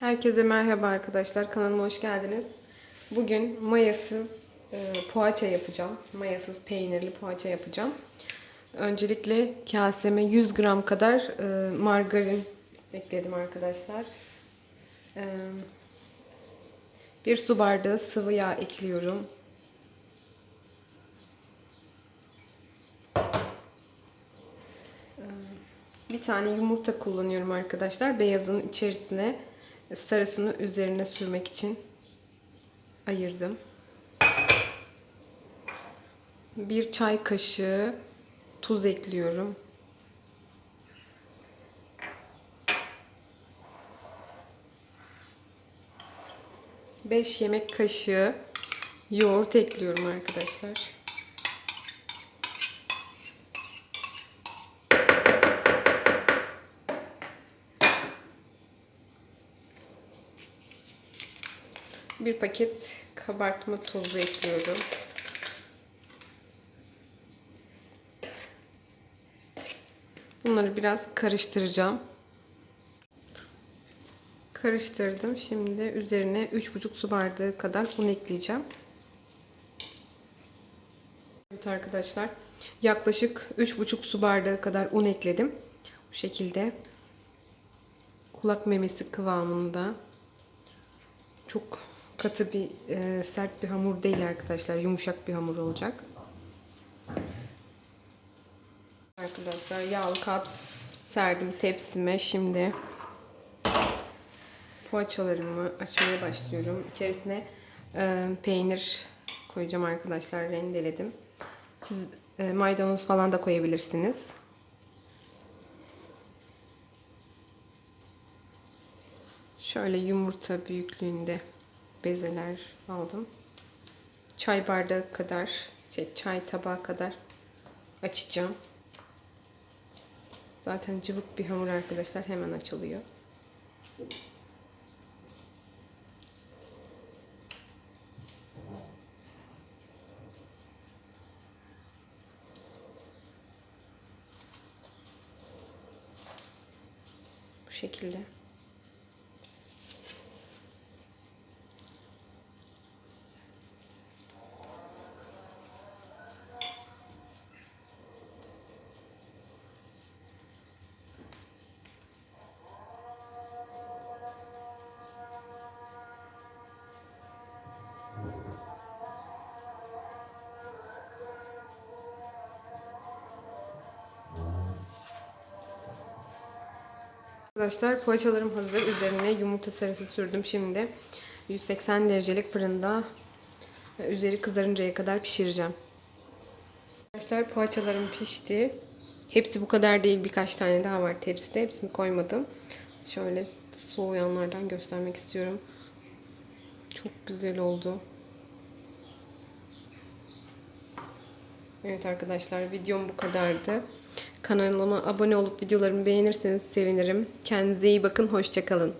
Herkese merhaba arkadaşlar. Kanalıma hoş geldiniz. Bugün mayasız e, poğaça yapacağım. Mayasız peynirli poğaça yapacağım. Öncelikle kaseme 100 gram kadar e, margarin ekledim arkadaşlar. E, bir su bardağı sıvı yağ ekliyorum. E, Bir tane yumurta kullanıyorum arkadaşlar. Beyazın içerisine sarısını üzerine sürmek için ayırdım. Bir çay kaşığı tuz ekliyorum. Beş yemek kaşığı yoğurt ekliyorum arkadaşlar. Bir paket kabartma tozu ekliyorum. Bunları biraz karıştıracağım. Karıştırdım. Şimdi üzerine 3,5 su bardağı kadar un ekleyeceğim. Evet arkadaşlar. Yaklaşık 3,5 su bardağı kadar un ekledim. Bu şekilde kulak memesi kıvamında. Çok katı bir e, sert bir hamur değil arkadaşlar. Yumuşak bir hamur olacak. Arkadaşlar yağlı kağıt serdim tepsime. Şimdi poğaçalarımı açmaya başlıyorum. İçerisine e, peynir koyacağım arkadaşlar. Rendeledim. Siz e, maydanoz falan da koyabilirsiniz. Şöyle yumurta büyüklüğünde bezeler aldım. Çay bardağı kadar, şey, çay tabağı kadar açacağım. Zaten cıvık bir hamur arkadaşlar hemen açılıyor. Bu şekilde. Arkadaşlar poğaçalarım hazır. Üzerine yumurta sarısı sürdüm şimdi. 180 derecelik fırında üzeri kızarıncaya kadar pişireceğim. Arkadaşlar poğaçalarım pişti. Hepsi bu kadar değil. Birkaç tane daha var tepside. Hepsini koymadım. Şöyle soğuyanlardan göstermek istiyorum. Çok güzel oldu. Evet arkadaşlar videom bu kadardı. Kanalıma abone olup videolarımı beğenirseniz sevinirim. Kendinize iyi bakın. Hoşçakalın.